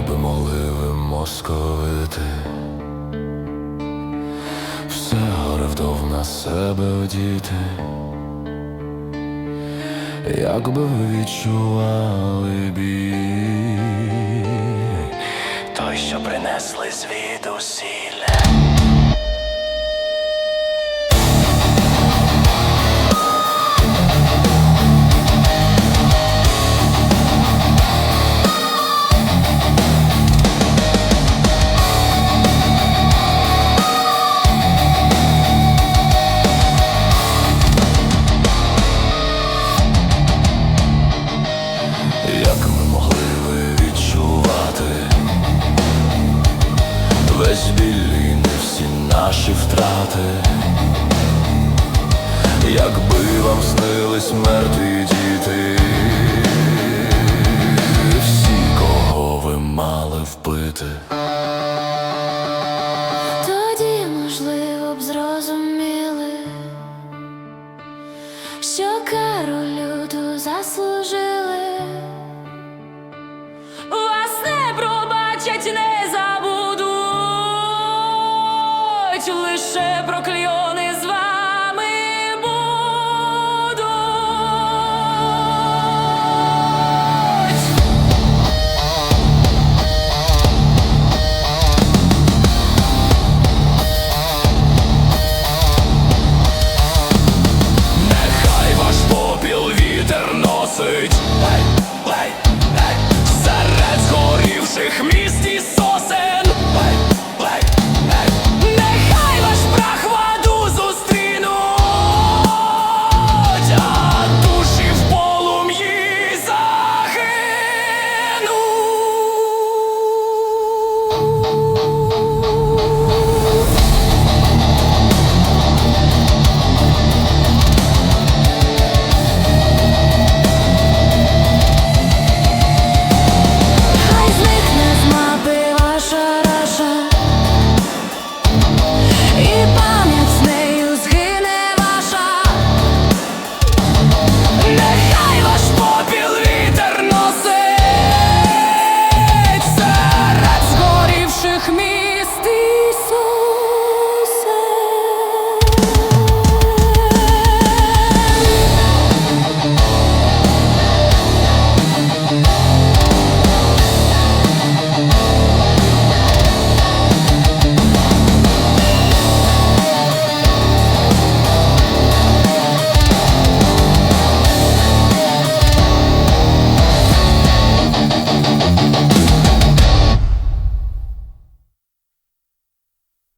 Як би могли московити, все горе вдов на себе одіти, якби ви відчували біль, той, що принесли звідусілля. Весь біль і всі наші втрати, якби вам снились мертві діти, всі, кого ви мали вбити. Тоді, можливо, б зрозуміли, що кару люту заслужили. Вас не пробачать, не ще про.